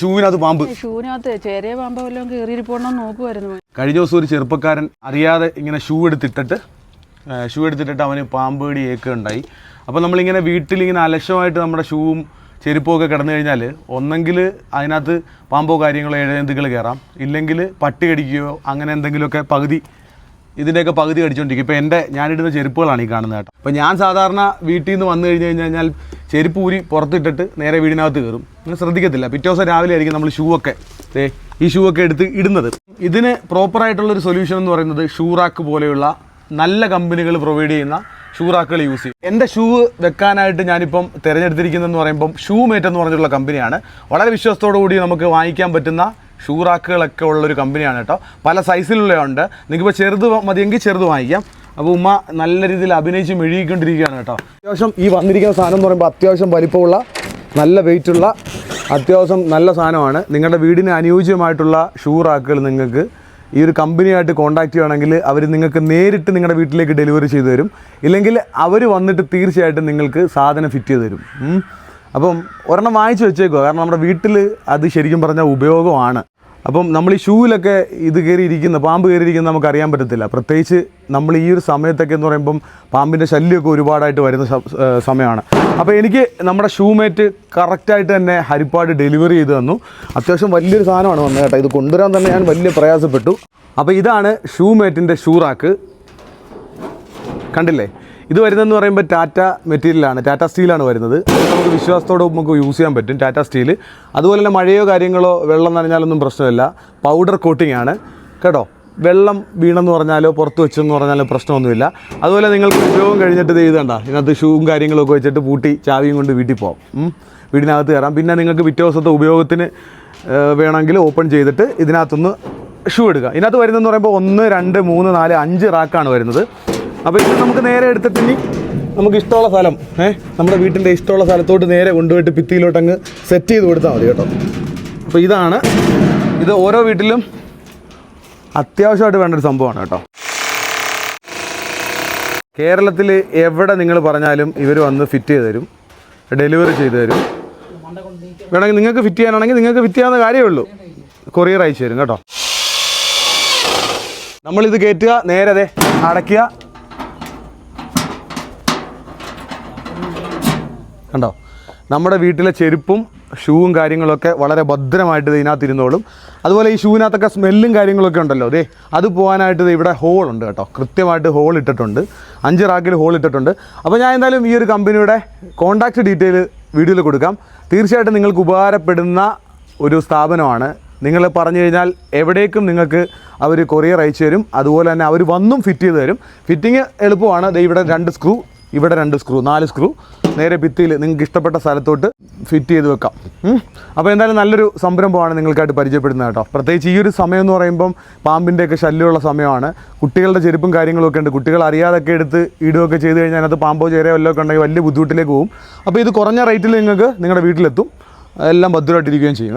ഷൂവിനകത്ത് പാമ്പ്. ഷൂവിനകത്ത് ചെറിയ പാമ്പ് വല്ലതും കയറിയിരിപ്പോണെന്ന് നോക്കുമായിരുന്നു കഴിഞ്ഞ ദിവസം ഒരു ചെറുപ്പക്കാരൻ അറിയാതെ ഇങ്ങനെ ഷൂ എടുത്തിട്ടിട്ട് ഷൂ എടുത്തിട്ടിട്ട് അവന് പാമ്പ് കടി ഉണ്ടായി. അപ്പോൾ നമ്മളിങ്ങനെ വീട്ടിലിങ്ങനെ അലക്ഷ്യമായിട്ട് നമ്മുടെ ഷൂവും ചെരുപ്പും ഒക്കെ കിടന്നു കഴിഞ്ഞാൽ ഒന്നെങ്കിൽ അതിനകത്ത് പാമ്പോ കാര്യങ്ങളോ എഴജന്തുക്കൾ കയറാം. ഇല്ലെങ്കിൽ പട്ടി കടിക്കുകയോ അങ്ങനെ എന്തെങ്കിലുമൊക്കെ പകുതി ഇതിന്റെയൊക്കെ പകുതി കടിച്ചുകൊണ്ടിരിക്കും ഇപ്പോൾ എന്റെ ഞാനിടുന്ന ചെരുപ്പുകളാണ് ഈ കാണുന്നത് കേട്ടോ. അപ്പോൾ ഞാൻ സാധാരണ വീട്ടിൽ നിന്ന് വന്നു കഴിഞ്ഞ് കഴിഞ്ഞാൽ ചെരുപ്പ് ഊരി പുറത്തിട്ടിട്ട് നേരെ വീടിനകത്ത് കയറും. അങ്ങനെ ശ്രദ്ധിക്കത്തില്ല. പിറ്റേ ദിവസം രാവിലെ ആയിരിക്കും നമ്മൾ ഷൂ ഒക്കെ. ഏ ഈ ഷൂ ഒക്കെ എടുത്ത് ഇടുന്നത്. ഇതിന് പ്രോപ്പറായിട്ടുള്ളൊരു സൊല്യൂഷൻ എന്ന് പറയുന്നത് ഷൂറാക്ക് പോലെയുള്ള നല്ല കമ്പനികൾ പ്രൊവൈഡ് ചെയ്യുന്ന ഷൂറാക്കുകൾ യൂസ് ചെയ്യും. എന്റെ ഷൂ വെക്കാനായിട്ട് ഞാനിപ്പം തിരഞ്ഞെടുത്തിരിക്കുന്നതെന്ന് പറയുമ്പം ഷൂ മേറ്റ് എന്ന് പറഞ്ഞിട്ടുള്ള കമ്പനിയാണ്. വളരെ വിശ്വാസത്തോടു കൂടി നമുക്ക് വാങ്ങിക്കാൻ പറ്റുന്ന ഷൂറാക്കുകളൊക്കെ ഉള്ളൊരു കമ്പനിയാണ് കേട്ടോ. പല സൈസിലുള്ളതുണ്ട് നിങ്ങൾക്കിപ്പോൾ ചെറുത് മതിയെങ്കിൽ ചെറുത് വാങ്ങിക്കാം. അപ്പോൾ ഉമ്മ നല്ല രീതിയിൽ അഭിനയിച്ച് മെഴുകിക്കൊണ്ടിരിക്കുകയാണ് കേട്ടോ. അത്യാവശ്യം ഈ വന്നിരിക്കുന്ന സാധനം എന്ന് പറയുമ്പോൾ അത്യാവശ്യം വലിപ്പമുള്ള നല്ല വെയിറ്റുള്ള അത്യാവശ്യം നല്ല സാധനമാണ്. നിങ്ങളുടെ വീടിന് അനുയോജ്യമായിട്ടുള്ള ഷൂറാക്കുകൾ നിങ്ങൾക്ക് ഈ ഒരു കമ്പനിയായിട്ട് കോൺടാക്ട് ചെയ്യുകയാണെങ്കിൽ അവർ നിങ്ങൾക്ക് നേരിട്ട് നിങ്ങളുടെ വീട്ടിലേക്ക് ഡെലിവറി ചെയ്തു തരും. ഇല്ലെങ്കിൽ അവർ വന്നിട്ട് തീർച്ചയായിട്ടും നിങ്ങൾക്ക് സാധനം ഫിറ്റ് ചെയ്ത് തരും. അപ്പം ഒരെണ്ണം വാങ്ങിച്ചു വെച്ചേക്കുക കാരണം നമ്മുടെ വീട്ടിൽ അത് ശരിക്കും പറഞ്ഞാൽ ഉപയോഗമാണ്. അപ്പം നമ്മൾ ഈ ഷൂവിലൊക്കെ ഇത് കയറിയിരിക്കുന്ന പാമ്പ് കയറിയിരിക്കുന്ന നമുക്ക് അറിയാൻ പറ്റത്തില്ല. പ്രത്യേകിച്ച് നമ്മൾ ഈ ഒരു സമയത്തൊക്കെ എന്ന് പറയുമ്പം പാമ്പിന്റെ ശല്യമൊക്കെ ഒരുപാടായിട്ട് വരുന്ന സമയമാണ്. അപ്പോൾ എനിക്ക് നമ്മുടെ ഷൂമേറ്റ് കറക്റ്റായിട്ട് തന്നെ ഹരിപ്പാട് ഡെലിവറി ചെയ്ത് തന്നു. അത്യാവശ്യം വലിയൊരു സാധനമാണ് വന്നത് കേട്ടോ. ഇത് കൊണ്ടുവരാൻ തന്നെ ഞാൻ വലിയ പ്രയാസപ്പെട്ടു. അപ്പോൾ ഇതാണ് ഷൂ ഷൂറാക്ക്. കണ്ടില്ലേ? ഇത് വരുന്നതെന്ന് പറയുമ്പോൾ ടാറ്റ മെറ്റീരിയലാണ് ടാറ്റ സ്റ്റീലാണ് വരുന്നത്. നമുക്ക് വിശ്വാസത്തോടെ നമുക്ക് യൂസ് ചെയ്യാൻ പറ്റും ടാറ്റ സ്റ്റീൽ അതുപോലെ തന്നെ മഴയോ കാര്യങ്ങളോ വെള്ളം നനഞ്ഞാലൊന്നും പ്രശ്നമില്ല. പൗഡർ കോട്ടിംഗ് ആണ്. കേട്ടോ? വെള്ളം വീണെന്ന് പറഞ്ഞാലോ പുറത്ത് വെച്ചെന്ന് പറഞ്ഞാലോ പ്രശ്നമൊന്നുമില്ല. അതുപോലെ നിങ്ങൾക്ക് ഉപയോഗം കഴിഞ്ഞിട്ട് ഇത് എഴുതണ്ട. ഇതിനകത്ത് ഷൂവും കാര്യങ്ങളൊക്കെ വെച്ചിട്ട് പൂട്ടി ചാവിയും കൊണ്ട് വീട്ടിൽ പോകാം വീടിനകത്ത് കയറാം. പിന്നെ നിങ്ങൾക്ക് പിറ്റേ ദിവസത്തെ ഉപയോഗത്തിന് വേണമെങ്കിൽ ഓപ്പൺ ചെയ്തിട്ട് ഇതിനകത്തുനിന്ന് ഷൂ എടുക്കുക ഇതിനകത്ത് വരുന്നതെന്ന് പറയുമ്പോൾ ഒന്ന് രണ്ട് മൂന്ന് നാല് അഞ്ച് റാക്കാണ് വരുന്നത്. അപ്പോൾ ഇത് നമുക്ക് നേരെ എടുത്തിട്ട് ഇനി നമുക്ക് ഇഷ്ടമുള്ള സ്ഥലം ഏഹ് നമ്മുടെ വീട്ടിന്റെ ഇഷ്ടമുള്ള സ്ഥലത്തോട്ട് നേരെ കൊണ്ടുപോയിട്ട് ഭിത്തിയിലോട്ട് അങ്ങ് സെറ്റ് ചെയ്ത് കൊടുത്താൽ മതി കേട്ടോ. അപ്പോൾ ഇതാണ് ഇത് ഓരോ വീട്ടിലും അത്യാവശ്യമായിട്ട് വേണ്ട ഒരു സംഭവമാണ് കേട്ടോ. കേരളത്തിൽ എവിടെ നിങ്ങൾ പറഞ്ഞാലും ഇവർ വന്ന് ഫിറ്റ് ചെയ്ത് തരും ഡെലിവറി ചെയ്ത് തരും. വേണമെങ്കിൽ നിങ്ങൾക്ക് ഫിറ്റ് ചെയ്യാനാണെങ്കിൽ നിങ്ങൾക്ക് ഫിറ്റ് ചെയ്യാവുന്ന കാര്യമേ ഉള്ളൂ. കൊറിയർ അയച്ചു തരും കേട്ടോ. നമ്മളിത് കയറ്റുക നേരെ അതെ അടയ്ക്കുക. കണ്ടോ? നമ്മുടെ വീട്ടിലെ ചെരുപ്പും ഷൂവും കാര്യങ്ങളൊക്കെ വളരെ ഭദ്രമായിട്ട് ഇതിനകത്ത് ഇരുന്നോളും അതുപോലെ ഈ ഷൂവിനകത്തൊക്കെ സ്മെല്ലും കാര്യങ്ങളൊക്കെ ഉണ്ടല്ലോ. അതെ അത് പോകാനായിട്ട് ഇവിടെ ഹോൾ ഉണ്ട് കേട്ടോ. കൃത്യമായിട്ട് ഹോൾ ഇട്ടിട്ടുണ്ട്. അഞ്ച് റാക്കിൽ ഹോൾ ഇട്ടിട്ടുണ്ട്. അപ്പോൾ ഞാൻ എന്തായാലും ഈ ഒരു കമ്പനിയുടെ കോൺടാക്റ്റ് ഡീറ്റെയിൽ വീഡിയോയിൽ കൊടുക്കാം. തീർച്ചയായിട്ടും നിങ്ങൾക്ക് ഉപകാരപ്പെടുന്ന ഒരു സ്ഥാപനമാണ്. നിങ്ങൾ പറഞ്ഞു കഴിഞ്ഞാൽ എവിടേക്കും നിങ്ങൾക്ക് അവർ കൊറിയർ അയച്ചു തരും. അതുപോലെ തന്നെ അവർ വന്നും ഫിറ്റ് ചെയ്ത് തരും. ഫിറ്റിങ് എളുപ്പമാണ്. ഇവിടെ രണ്ട് സ്ക്രൂ ഇവിടെ രണ്ട് സ്ക്രൂ നാല് സ്ക്രൂ നേരെ ഭിത്തിയിൽ നിങ്ങൾക്ക് ഇഷ്ടപ്പെട്ട സ്ഥലത്തോട്ട് ഫിറ്റ് ചെയ്ത് വെക്കാം. അപ്പോൾ എന്തായാലും നല്ലൊരു സംരംഭമാണ് നിങ്ങൾക്കായിട്ട് പരിചയപ്പെടുന്നത് കേട്ടോ. പ്രത്യേകിച്ച് ഈ ഒരു സമയം എന്ന് പറയുമ്പം പാമ്പിന്റെയൊക്കെ ശല്യമുള്ള സമയമാണ്. കുട്ടികളുടെ ചെരുപ്പും കാര്യങ്ങളൊക്കെ ഉണ്ട്. കുട്ടികൾ അറിയാതൊക്കെ എടുത്ത് ഇടുകയൊക്കെ ചെയ്ത് കഴിഞ്ഞാൽ അതിനകത്ത് പാമ്പോ ചേരയോ ഒക്കെ ഉണ്ടെങ്കിൽ വലിയ ബുദ്ധിമുട്ടിലേക്ക് പോകും. അപ്പോൾ ഇത് കുറഞ്ഞ റേറ്റിൽ നിങ്ങൾക്ക് നിങ്ങളുടെ വീട്ടിലെത്തും. എല്ലാം ഭദ്രമായിട്ടിരിക്കുകയും ചെയ്യും.